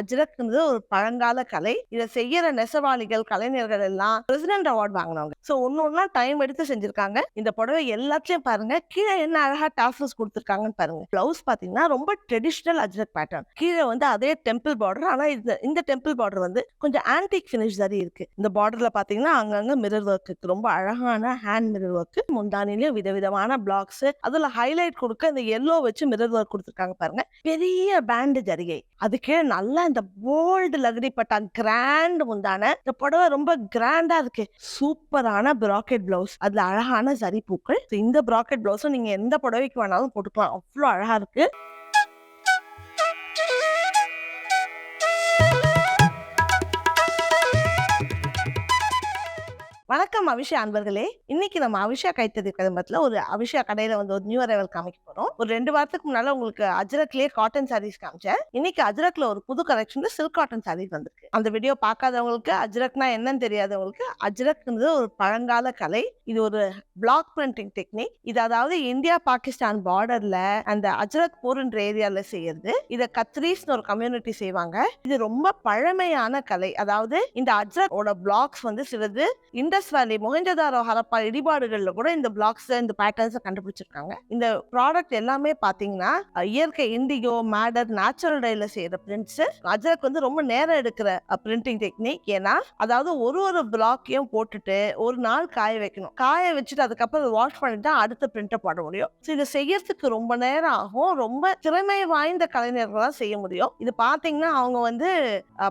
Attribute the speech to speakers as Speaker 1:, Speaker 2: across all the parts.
Speaker 1: அஜ்ரக்ங்கிறது ஒரு பழங்கால கலை. இதை செய்யற நெசவாளிகள் கலைஞர்கள் எல்லாம் பிரசிடென்ட் அவார்ட் வாங்கினவங்க. ஸோ ஒன்று ஒன்றா டைம் எடுத்து செஞ்சிருக்காங்க. இந்த புடவை எல்லாத்தையும் பாருங்க. கீழே என்ன அழகா டாசல்ஸ் கொடுத்துருக்காங்கன்னு பாருங்க. பிளவுஸ் பாத்தீங்கன்னா ரொம்ப ட்ரெடிஷ்னல் அஜ்ரக் பேட்டர்ன் கீழே வந்து அதே டெம்பிள் பார்டர் ஆனா இந்த இந்த டெம்பிள் பார்டர் வந்து கொஞ்சம் ஆன்டிக் ஃபினிஷ் சரி இருக்கு. இந்த பார்டர்ல பாத்தீங்கன்னா அங்கங்க மிரர் ஒர்க் இருக்கு. ரொம்ப அழகான ஹேண்ட் மிரர் ஒர்க் முந்தானிலையும் விதவிதமான பிளாக்ஸ் அதுல ஹைலைட் கொடுக்க இந்த எல்லோ வச்சு மிரர் ஒர்க் கொடுத்துருக்காங்க பாருங்க. பெரிய பேண்டு ஜரிகை. அதுக்கே நல்லா இந்த போல்டு லகடி பட்டா கிராண்ட் முந்தான. இந்த புடவை ரொம்ப கிராண்டா இருக்கு. சூப்பரான ப்ராக்கெட் பிளவுஸ் அதுல அழகான சரி பூக்கள். இந்த ப்ராக்கெட் பிளவுஸும் நீங்க எந்த புடவைக்கு வேணாலும் போட்டுக்கலாம். அவ்வளோ அழகா இருக்கு. வணக்கம் அவிஷா அன்பர்களே. இன்னைக்கு நம்ம அவிஷா கைத்தறி கதம்பத்துல ஒரு அவிஷா கடையில வந்து ஒரு நியூ அரைவல் காமிக்க போறோம். ஒரு ரெண்டு வாரத்துக்கு முன்னால உங்களுக்கு அஜரக்லயே காட்டன் சாரீஸ் காமிச்சேன். இன்னைக்கு அஜரக்ல ஒரு புது கலெக்ஷன்ல சில்க் காட்டன் சாரீஸ் வந்திருக்கு. அந்த வீடியோ பார்க்காதவங்களுக்கு அஜரக்னா என்னன்னு தெரியாதவங்களுக்கு அஜரக்ன்றது ஒரு பழங்கால கலை. இது ஒரு பிளாக் பிரிண்டிங் டெக்னிக் இது அதாவது இந்தியா பாகிஸ்தான் பார்டர்ல அந்த அஜரக் போர்ன்ற ஏரியால செய்யறது. இதை கத்ரீஸ்னு ஒரு கம்யூனிட்டி செய்வாங்க. இது ரொம்ப பழமையான கலை. அதாவது இந்த அஜரக்கோட பிளாக்ஸ் வந்து சிலது இண்டஸ் வேலி மொஹஞ்சதாரோ ஹரப்பா இடிபாடுகளில் கூட இந்த பிளாக்ஸ் இந்த பேட்டர்ன்ஸை கண்டுபிடிச்சிருக்காங்க. இந்த ப்ராடக்ட் எல்லாமே பார்த்தீங்கன்னா இயற்கை இண்டிகோ மேடர் நேச்சுரல் டைல செய்யற பிரிண்ட்ஸ் அஜரக் வந்து ரொம்ப நேரம் எடுக்கிற பிரிண்டிங் டெக்னிக் ஏன்னா அதாவது ஒரு ஒரு பிளாக்கையும் போட்டுட்டு ஒரு நாள் காய வைக்கணும். காய வச்சுட்டு அதுக்கப்புறம் வாஷ் பண்ணிட்டு தான் அடுத்த பிரிண்ட்டை போட முடியும். ஸோ இதை செய்யறதுக்கு ரொம்ப நேரம் ஆகும். ரொம்ப திறமை வாய்ந்த கலைஞர்கள் தான் செய்ய முடியும். இது பார்த்தீங்கன்னா அவங்க வந்து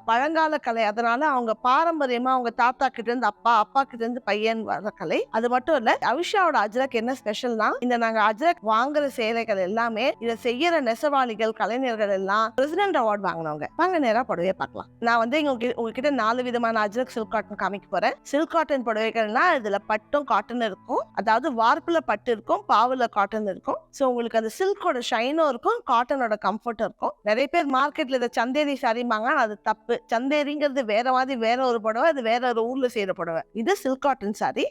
Speaker 1: பழங்கால கலை. அதனால அவங்க பாரம்பரியமா அவங்க தாத்தா கிட்ட இருந்து அப்பா அப்பா கிட்ட இருந்து பையன் வர கலை. அது மட்டும் இல்ல அவிஷாவோட அஜ்ரக் என்ன ஸ்பெஷல்னா இந்த நாங்க அஜ்ரக் வாங்குற சேலைகள் எல்லாமே இதை செய்யற நெசவாளிகள் கலைஞர்கள் எல்லாம் பிரசிடென்ட் அவார்ட் வாங்கினவங்க. வாங்க நேரா புடவையை பார்க்கலாம். நான் வந்து உங்ககிட்ட நாலு விதமான அஜ்ரக் சில்க் காட்டன் காமிக்க போறேன். சில்க் காட்டன் புடவைகள்னா இதுல பட்டும் காட்டன் இருக்கும். அதாவது வார்ப்புல பட்டு இருக்கும் பாவுல காட்டன் இருக்கும். ஸோ உங்களுக்கு அந்த சில்கோட ஷைனும் இருக்கும் காட்டனோட கம்ஃபர்ட்டும் இருக்கும். நிறைய பேர் மார்க்கெட்ல இதை சந்தேரி சாரிம்பாங்க அது தப்பு. சந்தேரிங்கிறது வேற மாதிரி வேற ஒரு புடவை அது வேற ஒரு ஊர்ல செய்யற புடவை. இது சில்க் காட்டன் சாரி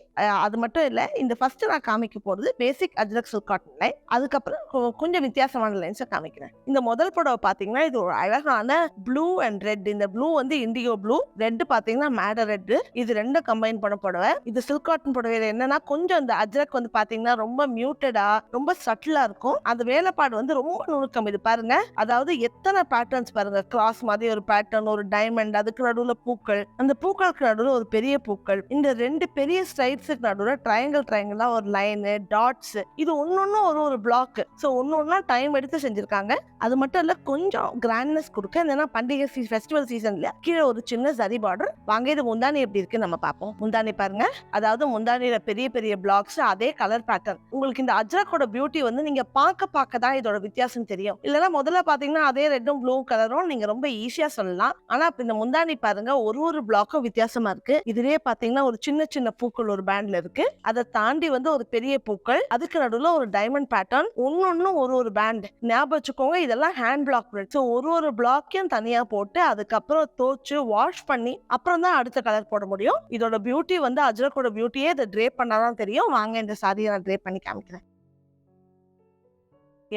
Speaker 1: அது மட்டும் இல்ல இந்த ஃபர்ஸ்ட் நான் காமிக்க போறது basic Ajrakh silk cotton line அதுக்கப்புறம் கொஞ்சம் வித்தியாசமான லைன்ஸை காமிக்கிறேன். இந்த முதல் புடவை பாத்தீங்கன்னா இது ஒரு அழகான ப்ளூ அண்ட் ரெட் இந்த ப்ளூ வந்து இண்டிகோ ப்ளூ ரெட் பாத்தீங்கன்னா மேட ரெட் இது ரெண்டும் கம்பைன் பண்ண புடவை. இது சில்க் காட்டன் புடவையில என்னன்னா கொஞ்சம் இந்த அஜ்ரக் வந்து பார்த்தீங்கன்னா ரொம்ப மியூட்டடா ரொம்ப சட்டிலா இருக்கும். அந்த வேலைப்பாடு வந்து ரொம்ப நுணுக்கம். இது பாருங்க. அதாவது எத்தனை பேட்டர்ன்ஸ் பாருங்க. கிராஸ் மாதிரி ஒரு பேட்டர்ன் ஒரு டைமண்ட் அதுக்கு நடுவுல பூக்கள். அந்த பூக்களுக்கு நடுவுல ஒரு பெரிய பூக்கள். இந்த ரெண்டு பெரிய ஸ்ட்ரைட்ஸுக்கு நடுவில் ட்ரையாங்கிள் ட்ரையாங்கிளாக ஒரு லைனு டாட்ஸ் இது ஒன்று ஒரு ஒரு பிளாக்கு ஸோ ஒன்று ஒன்றா டைம் எடுத்து செஞ்சுருக்காங்க. அது மட்டும் இல்லை கொஞ்சம் கிராண்ட்னஸ் கொடுக்க. என்னன்னா பண்டிகை சீ ஃபெஸ்டிவல் சீசன்ல கீழே ஒரு சின்ன சரி பார்டர் வாங்க இது முந்தானி எப்படி இருக்கு நம்ம பார்ப்போம். முந்தானி பாருங்க. அதாவது முந்தானியில பெரிய பெரிய பிளாக்ஸ் அதே கலர் பேட்டர்ன் உங்களுக்கு இந்த அஜ்ரக்கோட பியூட்டி வந்து நீங்க பார்க்க பார்க்க தான் இதோட வித்தியாசம் தெரியும். இல்லைன்னா முதல்ல பாத்தீங்கன்னா அதே ரெட்டும் ப்ளூ கலரும் நீங்க ரொம்ப ஈஸியா சொல்லலாம். ஆனா இப்போ இந்த முந்தானி பாருங்க ஒரு ஒரு பிளாக்கும் வித்தியாசமா இருக்கு. இதுலயே பாத்தீங்கன்னா ஒரு சின்ன சின்ன பூக்கள் ஒரு பேண்ட்ல இருக்கு. அதை தாண்டி வந்து ஒரு பெரிய பூக்கள் அதுக்கு நடுவுல ஒரு டைமண்ட் பேட்டர்ன் ஒன்னொன்னும் ஒரு ஒரு பேண்ட் ஞாபகம் வச்சுக்கோங்க இதெல்லாம் ஹேண்ட் பிளாக் ஸோ ஒரு ஒரு பிளாக்கையும் தனியா போட்டு அதுக்கப்புறம் தோச்சு வாஷ் பண்ணி அப்புறம் தான் அடுத்த கலர் போட முடியும். இதோட பியூட்டி வந்து அஜ்ரக்கோட பியூட்டியே இதை ட்ரே பண்ணாதான் தெரியும். வாங்க இந்த சாரியை நான் ட்ரே பண்ணி காமிக்கிறேன்.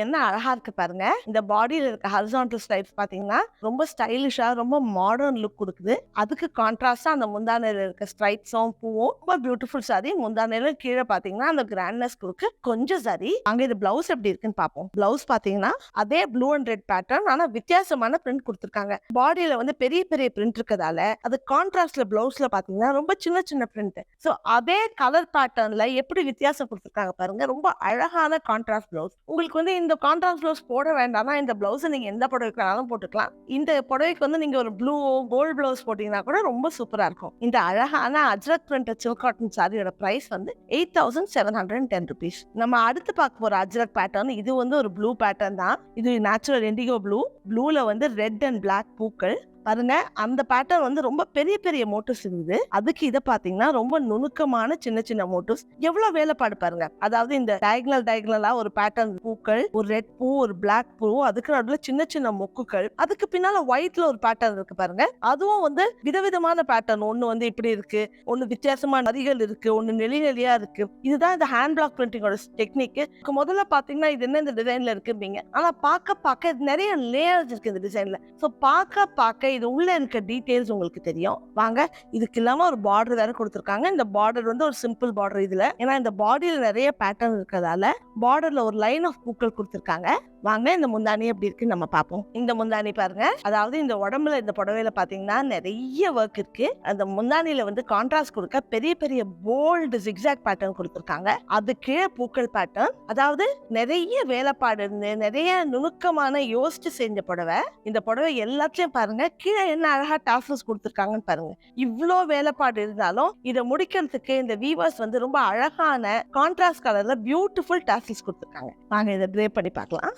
Speaker 1: என்ன அழகா இருக்கு பாருங்க. இந்த பாடியில இருக்க ஹரிசான்டல் ஸ்டைல்ஸ் பாத்தீங்கன்னா ரொம்ப ஸ்டைலிஷா ரொம்ப மாடர்ன் லுக் கொடுக்குது. அதுக்கு கான்ட்ராஸ்டா அந்த முந்தானையில இருக்க ஸ்ட்ரைப்ஸும் பூவும் ரொம்ப பியூட்டிஃபுல் சாரி முந்தானையில கீழே பாத்தீங்கன்னா அந்த கிராண்ட்னஸ் கொடுக்கு. கொஞ்சம் சரி அங்க இது பிளவுஸ் எப்படி இருக்குன்னு பார்ப்போம் பிளவுஸ் பாத்தீங்கன்னா அதே ப்ளூ அண்ட் ரெட் பேட்டர்ன் ஆனா வித்தியாசமான பிரிண்ட் கொடுத்துருக்காங்க. பாடியில வந்து பெரிய பெரிய பிரிண்ட் இருக்கதால அது கான்ட்ராஸ்ட்ல பிளவுஸ்ல பாத்தீங்கன்னா ரொம்ப சின்ன சின்ன பிரிண்ட் ஸோ அதே கலர் பேட்டர்ன்ல எப்படி வித்தியாசம் கொடுத்துருக்காங்க பாருங்க. ரொம்ப அழகான கான்ட்ராஸ்ட் பிளவுஸ் உங்களுக்கு வந்து இந்த கான்ட்ராஸ்ட் ப்ளவுஸ் போட வேண்டாம்னா இந்த பிளவுஸை நீங்கள் எந்த புடவைக்கு வேணாலும் போட்டுக்கலாம். இந்த புடவைக்கு வந்து நீங்கள் ஒரு ப்ளூ கோல்டு ப்ளவுஸ் போட்டிங்கன்னா கூட ரொம்ப சூப்பராக இருக்கும். இந்த அழகான அஜ்ரக் பிரிண்ட் சில்க் காட்டன் சாரியோட ப்ரைஸ் வந்து eight thousand seven hundred ten rupees நம்ம அடுத்து பார்க்க போகிற அஜ்ரக் பேட்டர்ன் இது வந்து ஒரு ப்ளூ பேட்டர்ன் தான். இது நேச்சுரல் இண்டிகோ ப்ளூ ப்ளூல வந்து ரெட் அண்ட் பிளாக் பூக்கள். பாருங்க அந்த பேட்டர்ன் வந்து ரொம்ப பெரிய பெரிய மோட்டோஸ் இருந்தது. அதுக்கு இதை பாத்தீங்கன்னா ரொம்ப நுணுக்கமான சின்ன சின்ன மோட்டோஸ் எவ்வளவு வேலைப்பாடு பாருங்க. அதாவது இந்த டயக்னல் டயக்னலா ஒரு பேட்டர்ன் பூக்கள் ஒரு ரெட் பூ ஒரு பிளாக் பூ அதுக்கு நடுவில் சின்ன சின்ன மொக்குகள். அதுக்கு பின்னால ஒயிட்ல ஒரு பேட்டர்ன் இருக்கு பாருங்க. அதுவும் வந்து விதவிதமான பேட்டர்ன் ஒண்ணு வந்து இப்படி இருக்கு ஒன்னு வித்தியாசமான நதிகள் இருக்கு ஒன்னு நெளி நெளியா இருக்கு. இதுதான் இந்த ஹேண்ட் பிளாக் பிரிண்டிங்கோட டெக்னிக் முதல்ல பாத்தீங்கன்னா இது என்ன இந்த டிசைன்ல இருக்குப்பீங்க ஆனா பார்க்க பார்க்க நிறைய லேயர் லேயர்ஸ் இந்த டிசைன்ல ஸோ பார்க்க பார்க்க இது உள்ள இருக்க டீடைல்ஸ் உங்களுக்கு தெரியும். வாங்க இதுக்கு இல்லாம ஒரு பார்டர் வேற கொடுத்துருக்காங்க. இந்த பார்டர் வந்து ஒரு சிம்பிள் பார்டர் இதுல. ஏன்னா இந்த பாடியில நிறைய பேட்டர்ன் இருக்கிறதால பார்டர்ல ஒரு லைன் ஆஃப் பூக்கள் கொடுத்துருக்காங்க. வாங்க இந்த முந்தானி எப்படி இருக்குன்னு நம்ம பார்ப்போம். இந்த முந்தானி பாருங்க. அதாவது இந்த உடம்புல இந்த புடவையில பாத்தீங்கன்னா நிறைய ஒர்க் இருக்கு. அந்த முந்தானியில வந்து கான்ட்ராஸ்ட் கொடுக்க பெரிய பெரிய போல்டு ஜிக்ஸாக் பேட்டர்ன் கொடுத்துருக்காங்க. அது கீழே பூக்கள் பேட்டர்ன் அதாவது நிறைய வேலைப்பாடு இருந்து நிறைய நுணுக்கமான யோசிச்சு செஞ்ச புடவை. இந்த புடவை எல்லாத்தையும் பாருங்க கீழே என்ன அழகா டாசல்ஸ் கொடுத்துருக்காங்கன்னு பாருங்க. இவ்வளோ வேலைப்பாடு இருந்தாலும் இதை முடிக்கிறதுக்கு இந்த வீவர்ஸ் வந்து ரொம்ப அழகான கான்ட்ராஸ்ட் கலர்ல பியூட்டிஃபுல் டாசல்ஸ் கொடுத்துருக்காங்க. வாங்க இதை ப்ரே பண்ணி பார்க்கலாம்.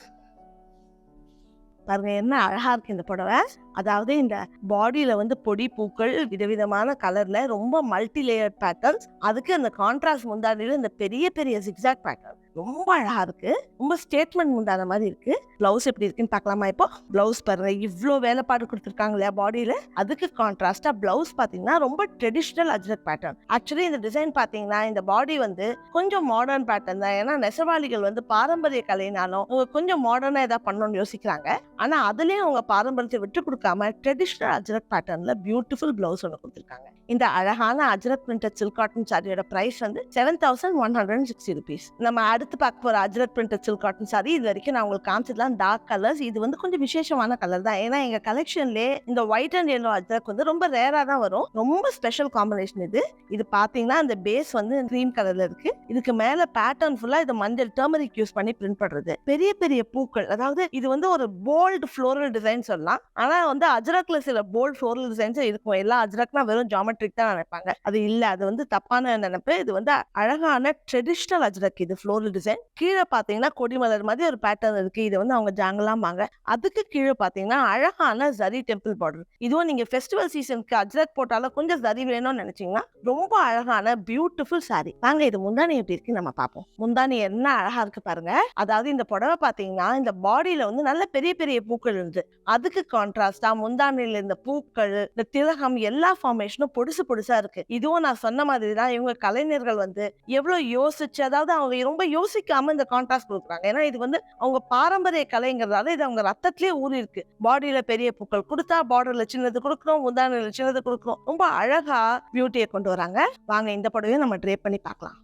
Speaker 1: பாருங்க என்ன அழகா இருக்கு இந்த புடவை. அதாவது இந்த பாடியில வந்து பொடி பூக்கள் விதவிதமான கலர்ல ரொம்ப மல்டி லேயர் பேட்டர்ன்ஸ் அதுக்கு அந்த கான்ட்ராஸ்ட் முந்தாடியில இந்த பெரிய பெரிய சிக்ஸாக் பேட்டர்ன் ரொம்ப அழகா இருக்கு. ரொம்ப ஸ்டேட்மெண்ட் உண்டாத மாதிரி இருக்கு. பிளவுஸ் எப்படி இருக்குன்னு பார்க்கலாமா இப்போ? பிளவுஸ் பாருங்க இவ்வளோ வேலைப்பாடு கொடுத்துருக்காங்க இல்லையா பாடியில அதுக்கு கான்ட்ராஸ்டா பிளவுஸ் பாத்தீங்கன்னா ரொம்ப ட்ரெடிஷ்னல் அஜ்ரக் பேட்டர்ன் ஆக்சுவலி இந்த டிசைன் பாத்தீங்கன்னா இந்த பாடி வந்து கொஞ்சம் மாடர்ன் பேட்டர்ன் தான். ஏன்னா நெசவாளிகள் வந்து பாரம்பரிய கலைனாலும் அவங்க கொஞ்சம் மாடர்னா ஏதாவது பண்ணணும்னு யோசிக்கிறாங்க. ஆனா அதுலயும் அவங்க பாரம்பரியத்தை விட்டு கொடுக்காம ட்ரெடிஷ்னல் அஜ்ரக் பேட்டர்ன்ல பியூட்டிஃபுல் பிளவுஸ் ஒன்று கொடுத்துருக்காங்க. இந்த அழகான அஜரத் பிரிண்டட் சில்க் காட்டன் சாரியோட பிரைஸ் வந்து seven thousand one hundred sixty rupees நம்ம அடுத்து பார்க்க போகிற அஜரத் பிரிண்டட் சில்காட்டன் சாரி இது வரைக்கும் நான் உங்களுக்கு காமிச்சதுலாம் டார்க் கலர்ஸ் இது வந்து கொஞ்சம் விசேஷமான கலர் தான். ஏன்னா எங்கள் கலெக்ஷன்லேயே இந்த ஒயிட் அண்ட் எல்லோ அஜரக் வந்து ரொம்ப ரேராக தான் வரும். ரொம்ப ஸ்பெஷல் காம்பினேஷன் இது. இது பார்த்தீங்கன்னா அந்த பேஸ் வந்து க்ரீன் கலரில் இருக்கு. இதுக்கு மேலே பேட்டர்ன் ஃபுல்லாக இது மஞ்சள் டர்மரிக் யூஸ் பண்ணி பிரிண்ட் பண்ணுறது பெரிய பெரிய பூக்கள் அதாவது இது வந்து ஒரு போல்டு ஃப்ளோரல் டிசைன் சொல்லலாம். ஆனால் வந்து அஜரக்ல சில போல்டு ஃப்ளோரல் டிசைன்ஸ் இருக்கும். எல்லா அஜரக்னா வெறும் ஜாமெட்ரிக் தான் நினைப்பாங்க. அது இல்ல அது வந்து தப்பான நினைப்பு. இது வந்து அழகான ட்ரெடிஷ்னல் அஜ்ரக் இது ஃப்ளோரல் டிசைன் கீழே பாத்தீங்கன்னா கொடிமலர் மாதிரி ஒரு பேட்டர்ன் இருக்கு. இது வந்து அவங்க ஜாங்கலாம்பாங்க. அதுக்கு கீழே பாத்தீங்கன்னா அழகான ஜரி டெம்பிள் பார்டர் இதுவும் நீங்க ஃபெஸ்டிவல் சீசனுக்கு அஜ்ரக் போட்டாலும் கொஞ்சம் ஜரி வேணும்னு நினைச்சீங்கன்னா ரொம்ப அழகான பியூட்டிஃபுல் சாரி வாங்க இது முந்தானி எப்படி இருக்கு நம்ம பார்ப்போம். முந்தானி என்ன அழகா இருக்கு பாருங்க. அதாவது இந்த புடவை பாத்தீங்கன்னா இந்த பாடியில வந்து நல்ல பெரிய பெரிய பூக்கள் இருந்து அதுக்கு கான்ட்ராஸ்டா முந்தானில இந்த பூக்கள் இந்த திலகம் எல்லா ஃபார்மேஷனும் பொடுசு பொடுசா இருக்கு. இதுவும் நான் சொன்ன மாதிரி தான் இவங்க கலைஞர்கள் வந்து எவ்வளவு யோசிச்சு அதாவது அவங்க ரொம்ப யோசிக்காம இந்த கான்ட்ராஸ்ட் கொடுக்குறாங்க. ஏன்னா இது வந்து அவங்க பாரம்பரிய கலைங்கிறதால இது அவங்க ரத்தத்திலே ஊறி இருக்கு. பாடியில பெரிய பூக்கள் கொடுத்தா பார்டர்ல சின்னது கொடுக்குறோம் முந்தானில சின்னது கொடுக்குறோம் ரொம்ப அழகா பியூட்டியை கொண்டு வராங்க. வாங்க இந்த புடவையும் நம்ம ட்ரே பண்ணி பார்க்கலாம்.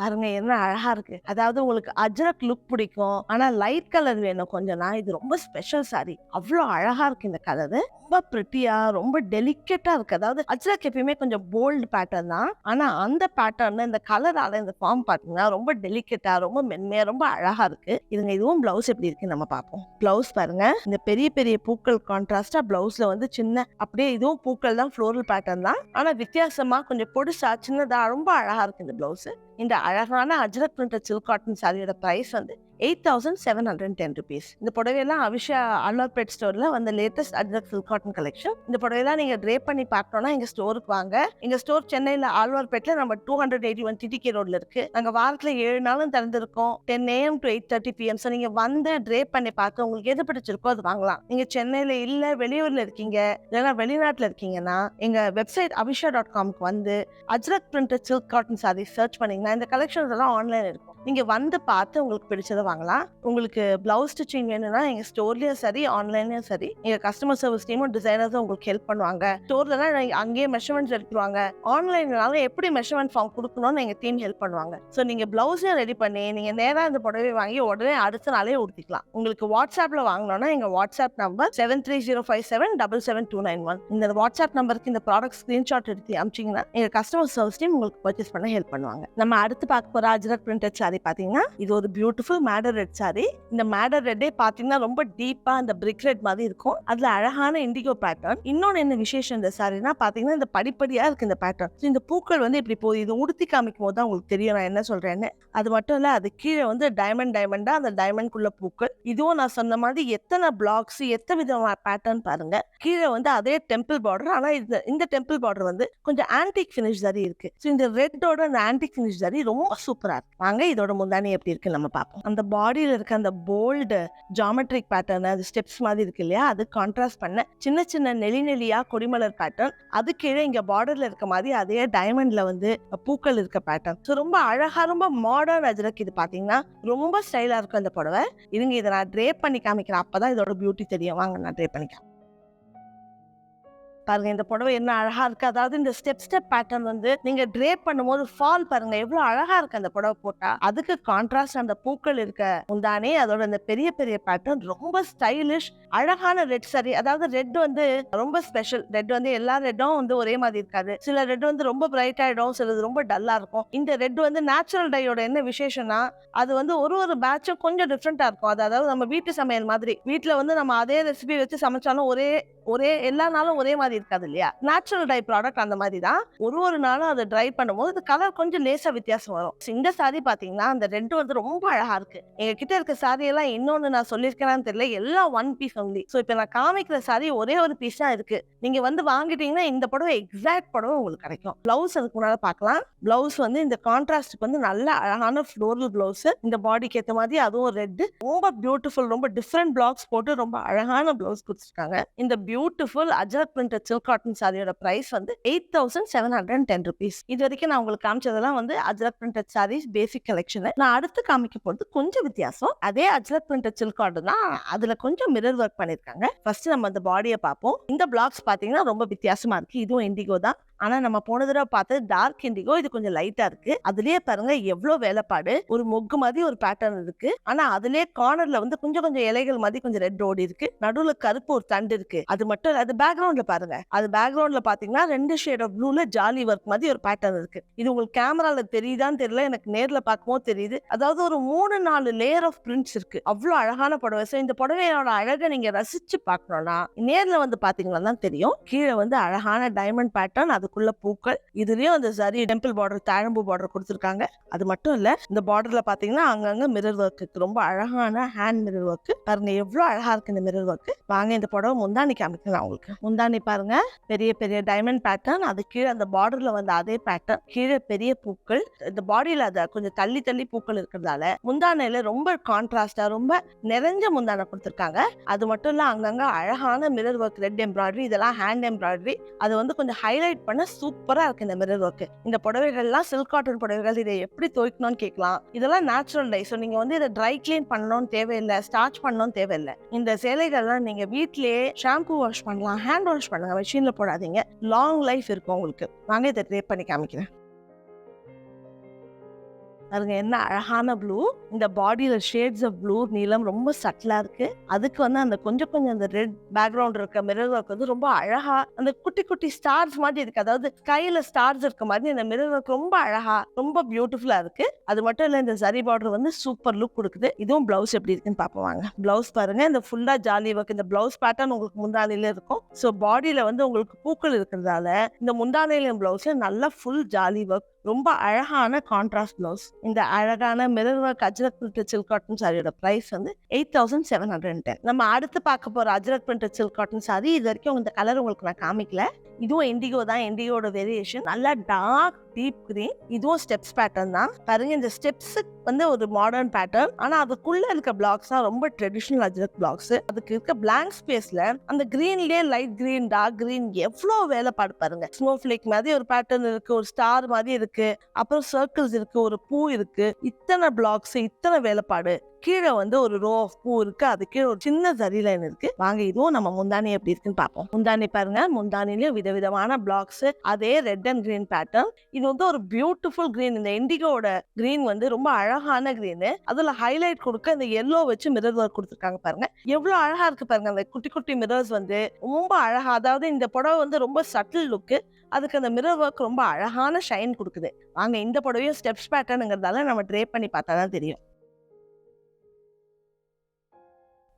Speaker 1: பாருங்க என்ன அழகா இருக்கு. அதாவது உங்களுக்கு அஜ்ரக் லுக் பிடிக்கும். ஆனா லைட் கலர் வேணும் கொஞ்சம். நான் இது ரொம்ப ஸ்பெஷல் சாரி அவ்வளோ அழகா இருக்கு இந்த கலர் ரொம்ப பிரிட்டியா ரொம்ப டெலிகேட்டா இருக்கு. அதாவது அஜ்ரக் எப்பயுமே கொஞ்சம் போல்டு பேட்டர்ன் தான். ஆனா அந்த பேட்டர்ன் இந்த கலரால இந்த ஃபார்ம் பாத்தீங்கன்னா ரொம்ப டெலிகேட்டா ரொம்ப மென்மையா ரொம்ப அழகா இருக்கு. இதுங்க இதுவும் பிளவுஸ் எப்படி இருக்கு நம்ம பார்ப்போம். பிளவுஸ் பாருங்க. இந்த பெரிய பெரிய பூக்கள் கான்ட்ராஸ்டா பிளவுஸ்ல வந்து சின்ன அப்படியே இதுவும் பூக்கள் தான் ஃப்ளோரல் பேட்டர்ன் தான். ஆனா வித்தியாசமா கொஞ்சம் பொடுசா சின்னதா ரொம்ப அழகா இருக்கு இந்த பிளவுஸ் இந்த அழகான அஜ்ரக் பிரிண்டட் சில்க் காட்டன் சாரியோட வந்து eight thousand seven hundred ten rupees இந்த புடவையெல்லாம் அவிஷா அல்வார்பேட் ஸ்டோர்ல வந்து latest Ajrakh silk cotton collection இந்த புடவையெல்லாம் நீங்க ட்ரே பண்ணி பார்க்கணும்னா எங்க ஸ்டோருக்கு வாங்க. எங்க ஸ்டோர் சென்னையில ஆழ்வார்பேட்ல நம்ம two hundred eighty one TTK ரோட்ல இருக்கு. நாங்க வாரத்துல ஏழு நாளும் திறந்திருக்கோம். Ten AM to eight thirty PM so நீங்க வந்து ட்ரே பண்ணி பார்த்து உங்களுக்கு எது பிடிச்சிருக்கோ அது வாங்கலாம். நீங்க சென்னையில இல்ல வெளியூர்ல இருக்கீங்க இல்லைன்னா வெளிநாட்டுல இருக்கீங்கன்னா எங்க வெப்சைட் அபிஷா டாட் காம்க்கு வந்து Ajrakh printed silk cotton sari search பண்ணீங்கன்னா இந்த கலெக்ஷன்ஸ் எல்லாம் ஆன்லைன் இருக்கும். நீங்கள் வந்து பார்த்து உங்களுக்கு பிடிச்சதை வாங்கலாம். உங்களுக்கு பிளவுஸ் ஸ்டிச்சிங் வேணும்னா எங்கள் ஸ்டோர்லேயும் சரி ஆன்லைன்லேயும் சரி. எங்கள் கஸ்டமர் சர்வீஸ் டீமும் டிசைனர்ஸும் உங்களுக்கு ஹெல்ப் பண்ணுவாங்க. ஸ்டோர்ல அங்கேயே மெஷர்மெண்ட்ஸ் எடுத்துருவாங்க. ஆன்லைன்னால எப்படி மெஷர்மெண்ட் ஃபார்ம் கொடுக்கணும்னு எங்கள் டீம் ஹெல்ப் பண்ணுவாங்க. ஸோ நீங்கள் பிளவுஸையும் ரெடி பண்ணி நீங்கள் நேராக இந்த புடவை வாங்கி உடனே அடுத்த நாளே உடுத்திக்கலாம். உங்களுக்கு வாட்ஸ்அப்பில் வாங்கினோன்னா எங்கள் WhatsApp number seven three zero five seven double seven two nine one இந்த வாட்ஸ்அப் நம்பருக்கு இந்த ப்ராடக்ட் ஸ்க்ரீன்ஷாட் எடுத்து அமிச்சிங்கன்னா எங்கள் கஸ்டமர் சர்வீஸ் டீம் உங்களுக்கு பர்ச்சேஸ் பண்ண ஹெல்ப் பண்ணுவாங்க. நம்ம அடுத்து பார்க்க போகிற அஜ்ரக் பிரிண்டட் சாரி பாத்தீங்கன்னா இது ஒரு பியூட்டிஃபுல் மேடர் ரெட் சாரி இந்த மேடர் ரெட்டே பார்த்தீங்கன்னா ரொம்ப டீப்பாக இந்த பிரிக் ரெட் மாதிரி இருக்கும். அதில் அழகான இண்டிகோ பேட்டர்ன் இன்னொன்னு என்ன விசேஷம் இந்த சாரினா பாத்தீங்கன்னா இந்த படிப்படியாக இருக்குது இந்த பேட்டர்ன் இந்த பூக்கள் வந்து இப்படி போகுது. இது உடுத்தி காமிக்கும் போது தான் உங்களுக்கு தெரியும் நான் என்ன சொல்கிறேன்னு அது மட்டும் இல்லை அது கீழே வந்து டைமண்ட் டைமண்டாக அந்த டைமண்ட்குள்ள பூக்கள். இதுவும் நான் சொன்ன மாதிரி எத்தனை பிளாக்ஸ் எத்தனை விதமான பேட்டர்ன் பாருங்க. கீழே வந்து அதே டெம்பிள் பார்டர் ஆனால் இந்த இந்த டெம்பிள் பார்டர் வந்து கொஞ்சம் ஆன்டிக் ஃபினிஷ் சரி இருக்கு. ஸோ இந்த ரெட்டோட அந்த ஆன்டிக் ஃபினிஷ் சரி ரொம்ப சூப்பராக இருக்கு. வாங்க இதோட இதோட தானே எப்படி இருக்கு நம்ம பார்ப்போம். அந்த பாடியில் இருக்க அந்த போல்டு ஜாமெட்ரிக் பேட்டர்ன் அது ஸ்டெப்ஸ் மாதிரி இருக்கு இல்லையா? அது கான்ட்ராஸ்ட் பண்ண சின்ன சின்ன நெளி நெளியா கொடிமலர் பேட்டர்ன் அது கீழே இங்க பார்டர்ல இருக்க மாதிரி அதே டைமண்ட்ல வந்து பூக்கள் இருக்க பேட்டர்ன் ஸோ ரொம்ப அழகா ரொம்ப மாடர்ன் அஜரக் இது பாத்தீங்கன்னா ரொம்ப ஸ்டைலா இருக்கும் இந்த புடவை. இருங்க இதை நான் ட்ரேப் பண்ணி காமிக்கிறேன். அப்பதான் இதோட பியூட்டி தெரியும். வாங்க நான் ட்ரேப் பண்ணிக்கிறேன் பாருங்க இந்த புடவை என்ன அழகா இருக்கு. அதாவது இந்த ஸ்டெப் ஸ்டெப் பேட்டர்ன் வந்து நீங்க ட்ரேப் பண்ணும்போது ஃபால் பாருங்க எவ்வளவு அழகா இருக்கு அந்த புடவை போட்டா. அதுக்கு கான்ட்ராஸ்ட் அந்த பூக்கள் இருக்க முந்தானே அதோட அந்த பெரிய பெரிய பேட்டர்ன் ரொம்ப ஸ்டைலிஷ் அழகான ரெட் சரி அதாவது ரெட் வந்து ரொம்ப ஸ்பெஷல் ரெட் வந்து எல்லா ரெட்டும் வந்து ஒரே மாதிரி இருக்காது. சில ரெட் வந்து ரொம்ப பிரைட் ஆயிடும் சிலது ரொம்ப டல்லா இருக்கும். இந்த ரெட் வந்து நேச்சுரல் டையோட என்ன விசேஷம்னா அது வந்து ஒரு ஒரு பேட்சும் கொஞ்சம் டிஃப்ரெண்டா இருக்கும். அதாவது நம்ம வீட்டு சமையல் மாதிரி. வீட்டுல வந்து நம்ம அதே ரெசிபி வச்சு சமைச்சாலும் ஒரே ஒரே எல்லா நாளும் ஒரே மாதிரி இருக்காது இல்லையா? நேச்சுரல் டை ப்ராடக்ட் அந்த மாதிரி தான். ஒரு ஒரு நாளும் அதை ட்ரை பண்ணும்போது இந்த கலர் கொஞ்சம் லேசா வித்தியாசம் வரும். இந்த சாரி பாத்தீங்கன்னா அந்த ரெட் வந்து ரொம்ப அழகா இருக்கு. எங்க கிட்ட இருக்க சாரி எல்லாம் இன்னொன்னு நான் சொல்லியிருக்கேனான்னு தெரியல. எல்லாம் ஒன் பீஸ் ஒன்லி ஸோ இப்போ நான் காமிக்கிற சாரி ஒரே ஒரு பீஸ் தான் இருக்கு. நீங்க வந்து வாங்கிட்டீங்கன்னா இந்த புடவை எக்ஸாக்ட் புடவை உங்களுக்கு கிடைக்கும். பிளவுஸ் அதுக்கு முன்னால பார்க்கலாம். பிளவுஸ் வந்து இந்த கான்ட்ராஸ்டுக்கு வந்து நல்ல அழகான ஃப்ளோரல் பிளவுஸ் இந்த பாடிக்கு ஏற்ற மாதிரி அதுவும் ரெட் ரொம்ப பியூட்டிஃபுல் ரொம்ப டிஃப்ரெண்ட் பிளாக்ஸ் போட்டு ரொம்ப அழகான பிளவுஸ் கொடுத்துருக்காங்க. இந்த beautiful Ajrakh printed silk cotton சாரியோட ப்ரைஸ் வந்து eight thousand seven hundred ten rupees இது வரைக்கும் நான் உங்களுக்கு காமிச்சதெல்லாம் வந்து Ajrakh printed saris basic collection நான் அடுத்து காமிக்க போகிறது கொஞ்சம் வித்தியாசம். அதே அஜரக் பிரிண்டட் சில்க் காட்டன் தான் அதில் கொஞ்சம் மிரர் ஒர்க் பண்ணியிருக்காங்க ஃபர்ஸ்ட் நம்ம அந்த பாடியை பார்ப்போம். இந்த பிளாக்ஸ் பார்த்தீங்கன்னா ரொம்ப வித்தியாசமா இருக்கு. இதுவும் இண்டிகோ தான். ஆனா நம்ம போன தடவை பார்த்தது டார்க் இண்டிகோ இது கொஞ்சம் லைட்டா இருக்கு. அதுலயே பாருங்க எவ்வளவு வேலைப்பாடு. ஒரு மொக்கு மாதிரி ஒரு பேட்டர்ன் இருக்கு. ஆனா அதுலயே கார்னர்ல வந்து கொஞ்சம் கொஞ்சம் இலைகள் மாதிரி கொஞ்சம் ரெட் ஓடி இருக்கு. நடுவுல கருப்பு ஒரு தண்டு இருக்கு. அது மட்டும் இல்ல அது பேக்ரவுண்ட்ல பாருங்க. அது பேக்ரவுண்ட்ல பாத்தீங்கன்னா ரெண்டு ஷேட் ஆஃப் ப்ளூல ஜாலி ஒர்க் மாதிரி ஒரு பேட்டர்ன் இருக்கு. இது உங்களுக்கு கேமரால தெரியுதான்னு தெரியல. எனக்கு நேர்ல பார்க்கும்போது தெரியுது. அதாவது ஒரு மூணு நாலு லேயர் ஆஃப் பிரிண்ட்ஸ் இருக்கு. அவ்வளவு அழகான புடவை. சோ இந்த புடவையோட அழகை நீங்க ரசிச்சு பார்க்கணும்னா நேர்ல வந்து பாத்தீங்கன்னா தான் தெரியும். கீழே வந்து அழகான டைமண்ட் பேட்டர்ன் அதுக்குள்ள பூக்கள் இதுலயும் அந்த சரி டெம்பிள் பார்டர் தாழம்பு பார்டர் கொடுத்துருக்காங்க. அது மட்டும் இல்ல இந்த பார்டர்ல பாத்தீங்கன்னா அங்கங்க மிரர் ஒர்க்கு ரொம்ப அழகான ஹேண்ட் மிரர் ஒர்க்கு பாருங்க எவ்வளவு அழகா இருக்கு இந்த மிரர் ஒர்க்கு வாங்க இந்த புடவை முந்தானி காமிக்கலாம் உங்களுக்கு. முந்தானி பாருங்க பெரிய பெரிய டைமண்ட் பேட்டர்ன் அது கீழே அந்த பார்டர்ல வந்து அதே பேட்டர்ன் கீழே பெரிய பூக்கள். இந்த பாடியில அத கொஞ்சம் தள்ளி தள்ளி பூக்கள் இருக்கிறதால முந்தானையில ரொம்ப கான்ட்ராஸ்டா ரொம்ப நிறைஞ்ச முந்தானை கொடுத்துருக்காங்க. அது மட்டும் இல்ல அங்கங்க அழகான மிரர் ஒர்க் ரெட் எம்ப்ராய்டரி இதெல்லாம் ஹேண்ட் எம்ப்ராய்டரி அது வந்து கொஞ்சம் ஹைலைட் பண்ண சூப்பரா இருக்கு இந்த மிரர் ஒர்க் இந்த புடவைகள்லாம் சில்க் காட்டன் புடவைகள் இதை எப்படி துவைக்கணும்னு கேட்கலாம். இதெல்லாம் நேச்சுரல் டை ஸோ நீங்க வந்து இதை ட்ரை கிளீன் பண்ணணும்னு தேவையில்லை ஸ்டார்ச் பண்ணணும்னு தேவையில்லை. இந்த சேலைகள்லாம் நீங்க வீட்லயே ஷாம்பு வாஷ் பண்ணலாம் ஹேண்ட் வாஷ் பண்ணுங்க மிஷினில் போடாதீங்க. லாங் லைஃப் இருக்கும் உங்களுக்கு. வாங்க இதை ட்ரே பண்ணி காமிக்கிறேன். பாருங்க என்ன அழகான ப்ளூ இந்த பாடியில் ஷேட்ஸ் ஆஃப் ப்ளூ நீளம் ரொம்ப சட்டிலாக இருக்கு. அதுக்கு வந்து அந்த கொஞ்சம் கொஞ்சம் அந்த ரெட் பேக்ரவுண்ட் இருக்க மிரர் ஒர்க் வந்து ரொம்ப அழகா அந்த குட்டி குட்டி ஸ்டார்ஸ் மாதிரி இருக்கு. அதாவது ஸ்கைல ஸ்டார்ஸ் இருக்க மாதிரி இந்த மிரர் ஒர்க் ரொம்ப அழகா ரொம்ப பியூட்டிஃபுல்லா இருக்கு. அது மட்டும் இல்லை இந்த சரி பார்டர் வந்து சூப்பர் லுக் கொடுக்குது. இதுவும் பிளவுஸ் எப்படி இருக்குன்னு பார்ப்போம் வாங்க. பிளவுஸ் பாருங்க இந்த ஃபுல்லா ஜாலி ஒர்க் இந்த பிளவுஸ் பேட்டர்ன் உங்களுக்கு முந்தானையில இருக்கும். ஸோ பாடியில வந்து உங்களுக்கு பூக்கள் இருக்கிறதால இந்த முந்தானையிலும் ப்ளவுஸில் நல்லா ஃபுல் ஜாலி ஒர்க் ரொம்ப அழகான கான்ட்ராஸ்ட் பிளவுஸ் இந்த அழகான mirror work Ajrakh printed silk cotton சாரியோட ப்ரைஸ் வந்து eight thousand seven hundred ten நம்ம அடுத்து பார்க்க போற Ajrakh printed silk cotton sari இது வரைக்கும் இந்த கலர் உங்களுக்கு நான் காமிக்கல. இதுவும் இண்டிகோ தான் இண்டிகோட வேரியேஷன் நல்லா டார்க் டீப் கிரீன் இதுவும் ஸ்டெப்ஸ் பேட்டர்ன் தான். பாருங்க இந்த ஸ்டெப்ஸ் வந்து ஒரு மாடர்ன் பேட்டர்ன் ஆனா அதுக்குள்ள இருக்க பிளாக்ஸ் தான் ரொம்ப ட்ரெடிஷ்னல் அஜ்ரக் பிளாக்ஸ் அதுக்கு இருக்க பிளாங்க் ஸ்பேஸ்ல அந்த கிரீன்லயே லைட் கிரீன் டார்க் கிரீன் எவ்வளவு வேலைப்பாடு பாருங்க. ஸ்னோ ஃபிளேக் மாதிரி ஒரு பேட்டர்ன் இருக்கு ஒரு ஸ்டார் மாதிரி இருக்கு. அப்புறம் சர்க்கிள்ஸ் இருக்கு ஒரு பூ இருக்கு. இத்தனை பிளாக்ஸ் இத்தனை வேலைப்பாடு. கீழே வந்து ஒரு ரோ ஆஃப் பூ இருக்கு. அது கீழே ஒரு சின்ன சரி லைன் இருக்கு. வாங்க இதுவும் நம்ம முந்தானி எப்படி இருக்குன்னு பார்ப்போம். முந்தானி பாருங்க. முந்தானிலையும் விதவிதமான பிளாக்ஸ் அதே ரெட் அண்ட் கிரீன் பேட்டர்ன் இது வந்து ஒரு பியூட்டிஃபுல் கிரீன் இந்த இண்டிகோட கிரீன் வந்து ரொம்ப அழகான கிரீனு அதுல ஹைலைட் கொடுக்க இந்த எல்லோ வச்சு மிரர் ஒர்க் கொடுத்துருக்காங்க பாருங்க. எவ்வளவு அழகா இருக்கு பாருங்க. அந்த குட்டி குட்டி மிரர்ஸ் வந்து ரொம்ப அழகா அதாவது இந்த புடவை வந்து ரொம்ப சட்டில் லுக்கு அதுக்கு அந்த மிரர் ஒர்க் ரொம்ப அழகான ஷைன் கொடுக்குது. வாங்க இந்த புடவையும் ஸ்டெப்ஸ் பேட்டர்னுங்கிறதால நம்ம ட்ரே பண்ணி பார்த்தா தான் தெரியும்.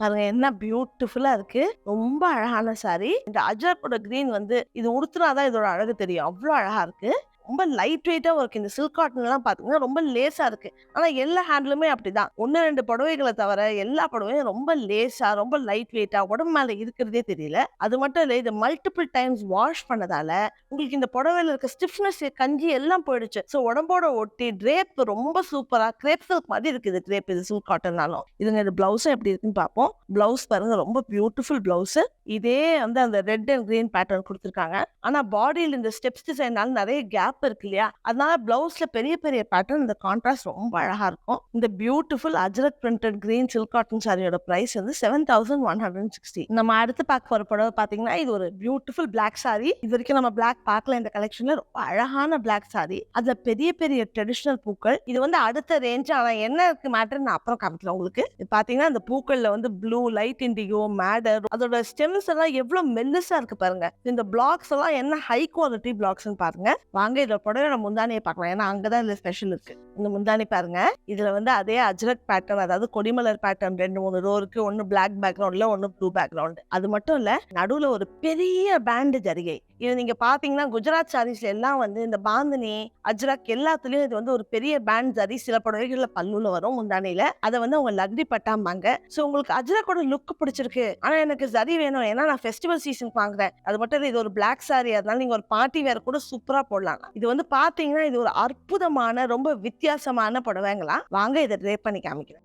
Speaker 1: பாருங்க என்ன பியூட்டிஃபுல்லா இருக்கு. ரொம்ப அழகான சாரி இந்த அஜாக்கோட கிரீன் வந்து இது உடுத்துனாதான் இதோட அழகு தெரியும். அவ்வளோ அழகா இருக்கு. ரொம்ப லைட் வெயிட்டா இருக்குது இந்த சில்க் காட்டன்லாம் பார்த்தீங்கன்னா ரொம்ப லேஸாக இருக்குது ஆனால் எல்லா ஹேண்ட்லுமே அப்படிதான். ஒன்று ரெண்டு புடவைகளை தவிர எல்லா புடவையும் ரொம்ப லேஸாக ரொம்ப லைட் வெயிட்டாக உடம்பு மேலே இருக்கிறதே தெரியல. அது மட்டும் இல்லை இது மல்டிபிள் டைம்ஸ் வாஷ் பண்ணதால உங்களுக்கு இந்த புடவையில இருக்க ஸ்டிஃப்னஸ் கஞ்சி எல்லாம் போயிடுச்சு. ஸோ உடம்போட ஒட்டி ட்ரேப் ரொம்ப சூப்பராக கிரேப் சில்க் மாதிரி இருக்குது. ட்ரேப் இது சில்க் காட்டன்னாலும் இதுங்க இது ப்ளவுஸும் எப்படி இருக்குன்னு பார்ப்போம் ப்ளவுஸ் பாருங்க ரொம்ப பியூட்டிஃபுல் பிளவுஸ் இதே வந்து அந்த ரெட் அண்ட் கிரீன் பேட்டர்ன் கொடுத்துருக்காங்க. ஆனால் பாடியில் இந்த ஸ்டெப்ஸ் டிசைனால நிறைய கேப் இருக்கு இல்லையா அதனால பிளவுஸ்ல பெரிய பெரிய பேட்டர்ன் இந்த கான்ட்ராஸ்ட் ரொம்ப அழகா இருக்கும். இந்த beautiful Ajrak printed green silk cotton சாரியோட பிரைஸ் வந்து seven thousand one hundred sixty நம்ம அடுத்து பார்க்க போற புடவை பாத்தீங்கன்னா இது ஒரு பியூட்டிஃபுல் பிளாக் சாரி இது வரைக்கும் நம்ம பிளாக் பார்க்கல இந்த கலெக்ஷன்ல ரொம்ப அழகான பிளாக் சாரி அதுல பெரிய பெரிய ட்ரெடிஷனல் பூக்கள். இது வந்து அடுத்த ரேஞ்ச் ஆனா என்ன இருக்கு மேட்டர் நான் அப்புறம் காமிக்கல உங்களுக்கு. இது பாத்தீங்கன்னா அந்த பூக்கள்ல வந்து ப்ளூ லைட் இண்டிகோ மேடர் அதோட ஸ்டெம்ஸ் எல்லாம் எவ்வளவு மெல்லிசா இருக்கு பாருங்க. இந்த பிளாக்ஸ் எல்லாம் என்ன ஹை குவாலிட்டி பிளாக்ஸ் பாருங்க. வாங்க இதுல புடவையோட முந்தானியை பார்க்கலாம். ஏன்னா அங்கதான் இதுல ஸ்பெஷல் இருக்குது இந்த முந்தானி பாருங்க. இதில் வந்து அதே அஜ்ரக் பேட்டர்ன் அதாவது கொடிமலர் பேட்டர்ன் ரெண்டு மூணு ரோ இருக்குது ஒன்று பிளாக் பேக்ரவுண்டில் ஒன்று ப்ளூ பேக்ரவுண்டு அது மட்டும் இல்லை நடுவில் ஒரு பெரிய பேண்டு ஜரிகை. இது நீங்கள் பார்த்தீங்கன்னா குஜராத் சாரீஸ்ல எல்லாம் வந்து இந்த பாந்தினி அஜ்ரக் எல்லாத்துலேயும் இது வந்து ஒரு பெரிய பேண்ட் ஜரி சில புடவைகளில் பல்லுல வரும் முந்தானியில். அதை வந்து அவங்க லக்னி பட்டாம்பாங்க. ஸோ உங்களுக்கு அஜ்ரக்கோட லுக் பிடிச்சிருக்கு. ஆனால் எனக்கு ஜரி வேணும். ஏன்னா நான் ஃபெஸ்டிவல் சீசனுக்கு வாங்குறேன். அது மட்டும் இல்லை இது ஒரு பிளாக் சாரி அதனால நீங்கள் ஒரு பார்ட்டி வேறு கூட சூப்பராக போடலாம். இது வந்து பார்த்தீங்கன்னா இது ஒரு அற்புதமான ரொம்ப வித்தியாசமான புடவைங்களா? வாங்க இதை ட்ரே பண்ணி காமிக்கிறேன்.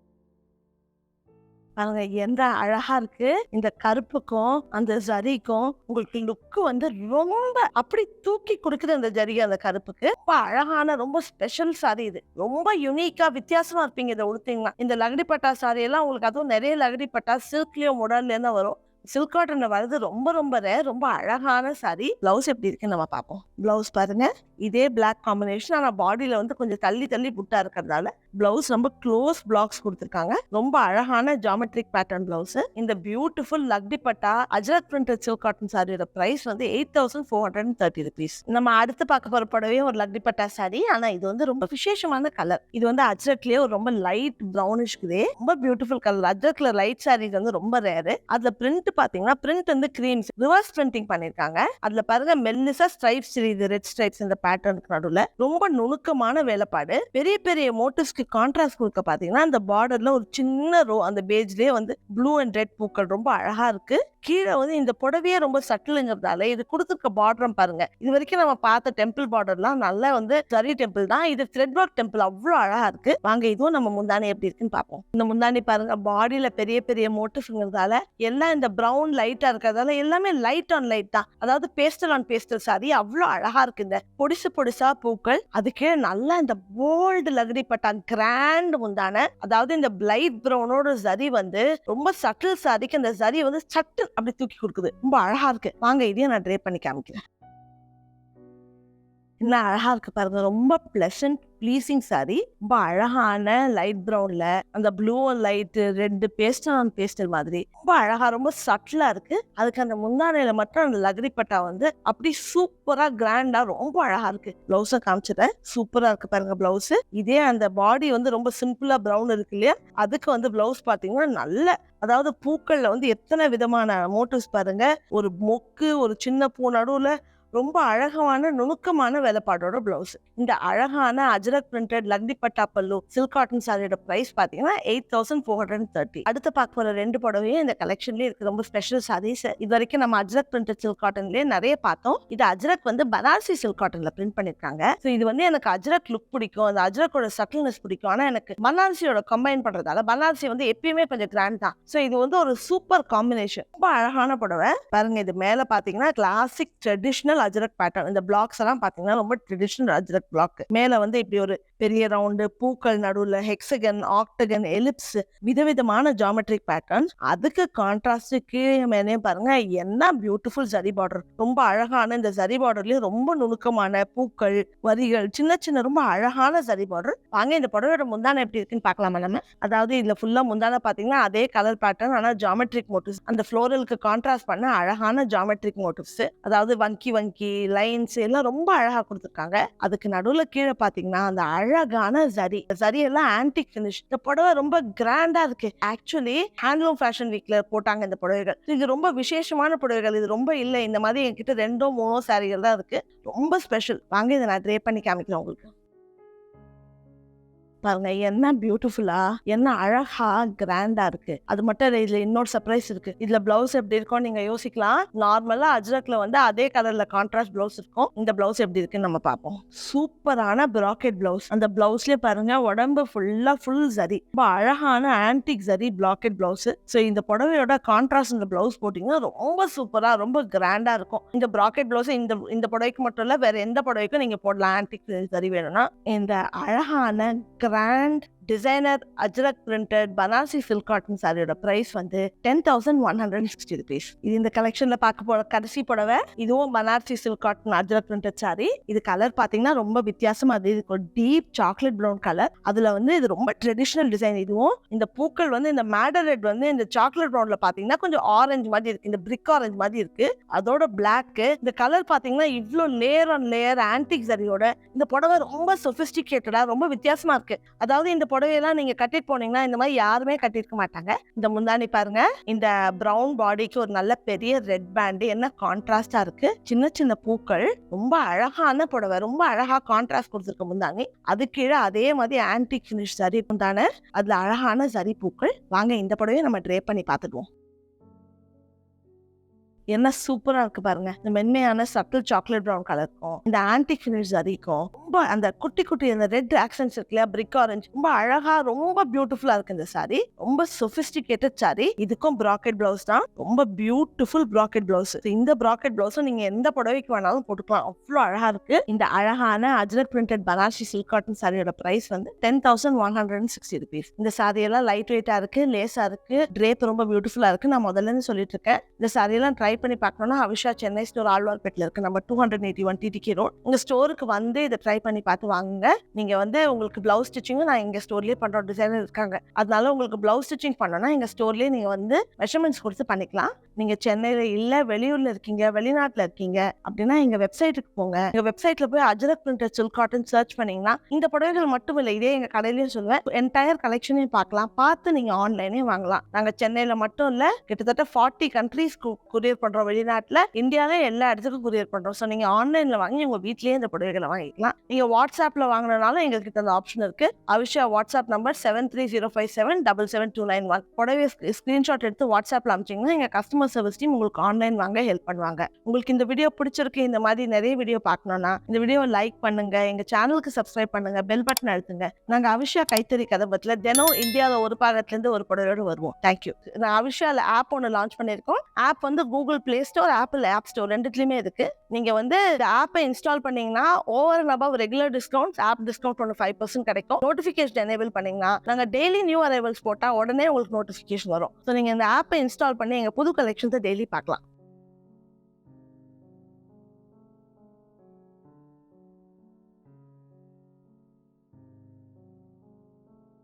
Speaker 1: பாருங்க எந்த அழகா இருக்கு. இந்த கருப்புக்கும் அந்த ஜரிக்கும் உங்களுக்கு லுக்கு வந்து ரொம்ப அப்படி தூக்கி கொடுக்குது அந்த ஜரி அந்த கருப்புக்கு. ரொம்ப அழகான ரொம்ப ஸ்பெஷல் சாரி இது. ரொம்ப யூனிக்கா வித்தியாசமா இருப்பீங்க இதை உடுத்தீங்கன்னா. இந்த லகடி பட்டா சாரி எல்லாம் உங்களுக்கு அதுவும் நிறைய லகடி பட்டா சில்க்லயோ முடல்ல வரும். சில்க் காட்டன்ல வர்றது ரொம்ப ரொம்ப ரேர் ரொம்ப அழகான சாரி பிளவுஸ் எப்படி இருக்குன்னு நம்ம பார்ப்போம். பிளவுஸ் பாருங்க. இதே பிளாக் காம்பினேஷன் ஆனா பாடியில வந்து கொஞ்சம் தள்ளி தள்ளி புட்டா இருக்கிறதால பிளவுஸ் ரொம்ப க்ளோஸ் பிளாக்ஸ் கொடுத்துருக்காங்க. ரொம்ப அழகான ஜாமெட்ரிக் பேட்டர்ன் பிளவுஸ் இந்த beautiful lakdi patta Ajrak printed silk cotton சாரியோட பிரைஸ் வந்து eight thousand four hundred and thirty rupees நம்ம அடுத்து பார்க்க போற ஒரு லக்டி பட்டா சாரி ஆனா இது வந்து ரொம்ப விசேஷமான கலர் இது வந்து அஜரக்லயே ஒரு ரொம்ப லைட் ப்ரௌனிஷ் கிரே ரொம்ப பியூட்டிஃபுல் கலர் அஜரத்ல லைட் சாரீஸ் வந்து ரொம்ப ரேரு அதுல பிரிண்ட் பாத்தீங்கன்னா பிரிண்ட் வந்து கிரீம்ஸ் ரிவர்ஸ் பிரிண்டிங் பண்ணிருக்காங்க. அதுல பாருங்க மெல்லிசா ஸ்ட்ரைப்ஸ் இது ரெட் ஸ்ட்ரைப்ஸ் இந்த பேட்டர்னுக்கு நடுவில். ரொம்ப நுணுக்கமான வேலைப்பாடு. பெரிய பெரிய மோட்டிவ்ஸ்க்கு கான்ட்ராஸ்ட் கொடுக்க பாத்தீங்கன்னா அந்த பார்டர்ல ஒரு சின்ன ரோ அந்த பேஜ்லயே வந்து ப்ளூ அண்ட் ரெட் பூக்கள் ரொம்ப அழகா இருக்கு. கீழே வந்து இந்த புடவையே ரொம்ப சட்டிலுங்கிறதால இது கொடுத்துருக்க பார்டரும் பாருங்க. இது வரைக்கும் நம்ம பார்த்த டெம்பிள் பார்டர்லாம் நல்லா வந்து சரி டெம்பிள் தான். இது த்ரெட் ஒர்க் டெம்பிள் அவ்வளோ அழகா இருக்கு. வாங்க இதுவும் நம்ம முந்தானி எப்படி இருக்குன்னு பார்ப்போம். இந்த முந்தானி பாருங்க பாடியில பெரிய பெரிய மோட்டிவ்ங்கிறதால எல்லாம் இந்த ப்ரௌன் லைட்டா இருக்கிறதால எல்லாமே லைட் ஆன் லைட் தான். அதாவது பேஸ்டல் ஆன் பேஸ்டல் சாரி அவ்வளோ அழகா இருக்கு இந்த பொடிசு பொடிசா பூக்கள். அதுக்கே நல்லா இந்த போல்டு லகடி பட்டான் கிராண்ட் முந்தான அதாவது இந்த பிளைட் ப்ரௌனோட சரி வந்து ரொம்ப சட்டில் சாரிக்கு அந்த சரி வந்து சட்டில் அப்படி தூக்கி கொடுக்குது. ரொம்ப அழகா இருக்கு. வாங்க இதையும் நான் ட்ரே பண்ணி காமிக்கிறேன். என்ன அழகா இருக்கு பாருங்க. ரொம்ப பிளசன்ட் ப்ளீசிங் சாரி ரொம்ப அழகான லைட் ப்ரௌன்ல அந்த ப்ளூ லைட் ரெண்டு பேஸ்டல் ஆன் பேஸ்டல் மாதிரி. ரொம்ப அழகா ரொம்ப சட்டிலா இருக்கு. அதுக்கு அந்த முந்தானையில மட்டும் அந்த லகரி பட்டா வந்து அப்படி சூப்பரா கிராண்டா ரொம்ப அழகா இருக்கு. பிளவுஸ காமிச்சிட்டேன் சூப்பரா இருக்கு பாருங்க பிளவுஸ் இதே அந்த பாடி வந்து ரொம்ப சிம்பிளா ப்ரௌன் இருக்கு இல்லையா? அதுக்கு வந்து பிளவுஸ் பாத்தீங்கன்னா நல்ல அதாவது பூக்கள்ல வந்து எத்தனை விதமான மோட்டிவ்ஸ் பாருங்க. ஒரு மொக்கு ஒரு சின்ன பூ நடுவுல ரொம்ப அழகான நுணுக்கமான வேலைப்பாடோட பிளவுஸ் இந்த அழகான Ajrak printed lakdi patta pallu silk cotton சாரியோட பிரைஸ் பாத்தீங்கன்னா eight thousand four hundred thirty அடுத்து பார்க்க போற ரெண்டு புடவையும் இந்த கலெக்ஷன்லயே இருக்கு. ரொம்ப ஸ்பெஷல் சாரீஸ் இது வரைக்கும் நம்ம அஜரக் பிரிண்டட் சில்க் காட்டன்லயே நிறைய பார்த்தோம். இது அஜரக் வந்து பனாரசி சில்க் காட்டன்ல பிரிண்ட் பண்ணிருக்காங்க. ஸோ இது வந்து எனக்கு அஜரக் லுக் பிடிக்கும். அந்த அஜரக்கோட சட்டில்னஸ் பிடிக்கும். ஆனா எனக்கு பனாரசியோட கம்பைன் பண்றதால பனாரசி வந்து எப்பயுமே கொஞ்சம் கிராண்ட் தான். ஸோ இது வந்து ஒரு சூப்பர் காம்பினேஷன் ரொம்ப அழகான புடவை. பாருங்க இது மேல பாத்தீங்கன்னா கிளாசிக் ட்ரெடிஷ்னல் அஜரக் பேட்டர்ன் இந்த பிளாக்ஸ் எல்லாம் பாத்தீங்கன்னா ரொம்ப ட்ரெடிஷ்னல் அஜரக் பிளாக் மேல வந்து இப்படி ஒரு பெரிய ரவுண்டு பூக்கள் நடுவுல ஹெக்ஸகன் ஆக்டகன் எலிப்ஸ் விதவிதமான ஜாமெட்ரிக் பேட்டர்ன் அதுக்கு கான்ட்ராஸ்ட் கீழே மேலே பாருங்க என்ன பியூட்டிஃபுல் ஜரி பார்டர் ரொம்ப அழகான இந்த ஜரி பார்டர்லயும் ரொம்ப நுணுக்கமான பூக்கள் வரிகள் சின்ன சின்ன ரொம்ப அழகான ஜரி பார்டர் வாங்க இந்த புடவையோட முந்தானம் எப்படி இருக்குன்னு பார்க்கலாமா நம்ம? அதாவது இதுல ஃபுல்லா முந்தான பாத்தீங்கன்னா அதே கலர் பேட்டர்ன் ஆனா ஜாமெட்ரிக் மோட்டிவ்ஸ் அந்த ஃப்ளோரலுக்கு கான்ட்ராஸ்ட் பண்ண அழகான ஜாமெட்ரிக் மோட்டிவ்ஸ் அதாவது வங்கி வங்கி சம்கி லைன்ஸ் எல்லாம் ரொம்ப அழகா கொடுத்துருக்காங்க. அதுக்கு நடுவுல கீழே பாத்தீங்கன்னா அந்த அழகான சரி. சரி எல்லாம் ஆன்டிக் ஃபினிஷ் இந்த புடவை ரொம்ப கிராண்டா இருக்கு. ஆக்சுவலி ஹேண்ட்லூம் ஃபேஷன் வீக்ல போட்டாங்க இந்த புடவைகள். இது ரொம்ப விசேஷமான புடவைகள். இது ரொம்ப இல்லை. இந்த மாதிரி என்கிட்ட ரெண்டோ மூணோ சாரிகள் தான் இருக்கு. ரொம்ப ஸ்பெஷல் வாங்க இதை நான் ட்ரே பண்ணி காமிக்கிறேன் உங்களுக்கு. பாருங்க என்ன பியூட்டிஃபுல்லா என்ன அழகா கிராண்டா இருக்கு. அது மட்டும் இல்லை இதுல இன்னொரு சர்ப்ரைஸ் இருக்கு. இதுல பிளவுஸ் எப்படி இருக்கும் நீங்க யோசிக்கலாம். நார்மலா அஜ்ரக்ல வந்து அதே கலர்ல கான்ட்ராஸ்ட் பிளவுஸ் இருக்கும். இந்த பிளவுஸ் எப்படி இருக்குன்னு நம்ம பார்ப்போம். சூப்பரான ப்ராக்கெட் பிளவுஸ் அந்த பிளவுஸ்லயே பாருங்க உடம்பு ஃபுல்லா ஃபுல் சரி. ரொம்ப அழகான ஆன்டிக் சரி ப்ளாக்கெட் பிளவுஸ் ஸோ இந்த புடவையோட கான்ட்ராஸ்ட் இந்த பிளவுஸ் போட்டீங்கன்னா ரொம்ப சூப்பரா ரொம்ப கிராண்டா இருக்கும். இந்த ப்ராக்கெட் பிளவுஸ் இந்த இந்த புடவைக்கு மட்டும் இல்ல வேற எந்த புடவைக்கும் நீங்க போடலாம். ஆன்டிக் சரி வேணும்னா. இந்த அழகான grand designer Ajrak printed Banarasi silk cotton சாரியோட பிரைஸ் வந்து ten thousand one hundred sixty rupees இது இந்த கலெக்ஷன்ல பார்க்க போற கடைசி புடவை. இதுவும் Banarasi silk cotton Ajrak printed sari இது கலர் பாத்தீங்கன்னா ரொம்ப வித்தியாசமா அது இதுக்கு ஒரு டீப் சாக்லேட் ப்ரௌன் கலர் அதுல வந்து இது ரொம்ப ட்ரெடிஷ்னல் டிசைன் இதுவும். இந்த பூக்கள் வந்து இந்த மேடர் ரெட் வந்து இந்த சாக்லேட் ப்ரௌன்ல பாத்தீங்கன்னா கொஞ்சம் ஆரஞ்சு மாதிரி இருக்கு. இந்த பிரிக் ஆரஞ்சு மாதிரி இருக்கு. அதோட பிளாக் இந்த கலர் பாத்தீங்கன்னா இவ்வளோ லேயர் ஆன் லேயர் ஆன்டிக் சரியோட இந்த புடவை ரொம்ப சொபிஸ்டிகேட்டடா ரொம்ப வித்தியாசமா இருக்கு. அதாவது இந்த புடவையெல்லாம் நீங்க கட்டிட்டு போனீங்கன்னா இந்த மாதிரி யாருமே கட்டிருக்க மாட்டாங்க. இந்த முந்தானி பாருங்க. இந்த ப்ரௌன் பாடிக்கு ஒரு நல்ல பெரிய ரெட் பேண்ட் என்ன கான்ட்ராஸ்டா இருக்கு? சின்ன சின்ன பூக்கள். ரொம்ப அழகான புடவை. ரொம்ப அழகா கான்ட்ராஸ்ட் கொடுத்துருக்க முந்தானி அது கீழே அதே மாதிரி ஆன்டிக் ஃபினிஷ் சரி முந்தான அதுல அழகான சரி பூக்கள். வாங்க இந்த புடவையை நம்ம ட்ரே பண்ணி பார்த்துடுவோம் என்ன சூப்பரா இருக்கு பாருங்க. இந்த மென்மையான சட்டில் சாக்லேட் ப்ரௌன் கலருக்கும் இந்த ஆன்டி ஃபினிஷ் சரிக்கும் ரொம்ப அந்த குட்டி குட்டி அந்த ரெட் ஆக்சன்ஸ் இருக்கு இல்லையா? பிரிக் ஆரஞ்சு ரொம்ப அழகா ரொம்ப பியூட்டிஃபுல்லா இருக்கு இந்த சாரி ரொம்ப சொபிஸ்டிகேட்டட் சாரி இதுக்கும் ப்ராக்கெட் பிளவுஸ் தான். ரொம்ப பியூட்டிஃபுல் ப்ராக்கெட் பிளவுஸ் இந்த ப்ராக்கெட் பிளவுஸும் நீங்க எந்த புடவைக்கு வேணாலும் போட்டுக்கலாம். அவ்வளோ அழகா இருக்கு. இந்த அழகான Ajrak printed Banarasi silk cotton சாரியோட பிரைஸ் வந்து ten thousand one hundred and sixty rupees இந்த சாரி எல்லாம் லைட் வெயிட்டா இருக்கு லேசா இருக்கு ட்ரேப் ரொம்ப பியூட்டிஃபுல்லா இருக்கு. நான் முதல்ல இருந்து சொல்லிட்டு இருக்கேன். இந்த சாரியெல்லாம் ட்ரை பண்ணி பார்க்கணும்னா அவிஷா சென்னை ஸ்டோர் ஆழ்வார்பேட்டில் இருக்கு. நம்ம two hundred eighty one TTK road உங்கள் ஸ்டோருக்கு வந்து இதை ட்ரை பண்ணி பார்த்து வாங்குங்க. நீங்கள் வந்து உங்களுக்கு ப்ளவுஸ் ஸ்டிச்சிங்கும் நான் எங்கள் ஸ்டோர்லேயே பண்ணுற டிசைனர் இருக்காங்க. அதனால உங்களுக்கு ப்ளவுஸ் ஸ்டிச்சிங் பண்ணோன்னா எங்கள் ஸ்டோர்லேயே நீங்கள் வந்து மெஷர்மெண்ட்ஸ் கொடுத்து பண்ணிக்கலாம். நீங்கள் சென்னையில் இல்லை வெளியூரில் இருக்கீங்க வெளிநாட்டில் இருக்கீங்க அப்படின்னா எங்கள் வெப்சைட்டுக்கு போங்க. எங்கள் வெப்சைட்டில் போய் Ajrak printed silk cotton search பண்ணிங்கன்னா இந்த புடவைகள் மட்டும் இல்லை இதே எங்கள் கடையிலையும் சொல்லுவேன். என்டையர் கலெக்ஷனையும் பார்க்கலாம். பார்த்து நீங்கள் ஆன்லைனே வாங்கலாம். நாங்கள் சென்னையில் மட்டும் இல்லை கிட்டத்தட்ட ஃபார்ட்டி கண்ட்ரீஸ் கொரியர் பண்றோம் வெளிநாட்டில் இந்தியாவில எல்லா இடத்துக்கும் கொரியர் பண்றோம். ஸோ நீங்க ஆன்லைன்ல வாங்கி உங்க வீட்லயே இந்த புடவைகளை வாங்கிக்கலாம். நீங்க வாட்ஸ்அப்ல வாங்கினாலும் எங்ககிட்ட அந்த ஆப்ஷன் இருக்கு. Avisha WhatsApp number seven three zero five seven double seven two nine one புடவை ஸ்கிரீன்ஷாட் எடுத்து வாட்ஸ்அப்ல அமிச்சிங்கன்னா எங்க கஸ்டமர் சர்வீஸ் டீம் உங்களுக்கு ஆன்லைன் வாங்க ஹெல்ப் பண்ணுவாங்க. உங்களுக்கு இந்த வீடியோ பிடிச்சிருக்கு இந்த மாதிரி நிறைய வீடியோ பார்க்கணும்னா இந்த வீடியோவை லைக் பண்ணுங்க எங்க சேனலுக்கு சப்ஸ்கிரைப் பண்ணுங்க பெல் பட்டன் அழுத்துங்க. நாங்க அவிஷா கைத்தறி கதபத்துல தினம் இந்தியாவில் ஒரு பாகத்துல இருந்து ஒரு புடவையோடு வருவோம். தேங்க்யூ நான் அவிஷால ஆப் ஒன்று லான்ச் பண்ணியிருக்கோம். ஆப் வந்து Google Play Store Apple App Store ரெண்டுத்துலயுமே இருக்கு. நீங்க வந்து இந்த ஆப்பை இன்ஸ்டால் பண்ணீங்கன்னா over and above regular discounts app discount ஒன்று ஃபைவ் பர்சன்ட் கிடைக்கும். நோட்டிஃபிகேஷன் எனேபிள் பண்ணீங்கன்னா நாங்க டெய்லி நியூ அரைவல்ஸ் போட்டா உடனே உங்களுக்கு நோட்டிஃபிகேஷன் வரும். ஸோ நீங்க இந்த ஆப்பை இன்ஸ்டால் பண்ணி எங்க புது கலெக்ஷன்ஸை டெய்லி பார்க்கலாம்.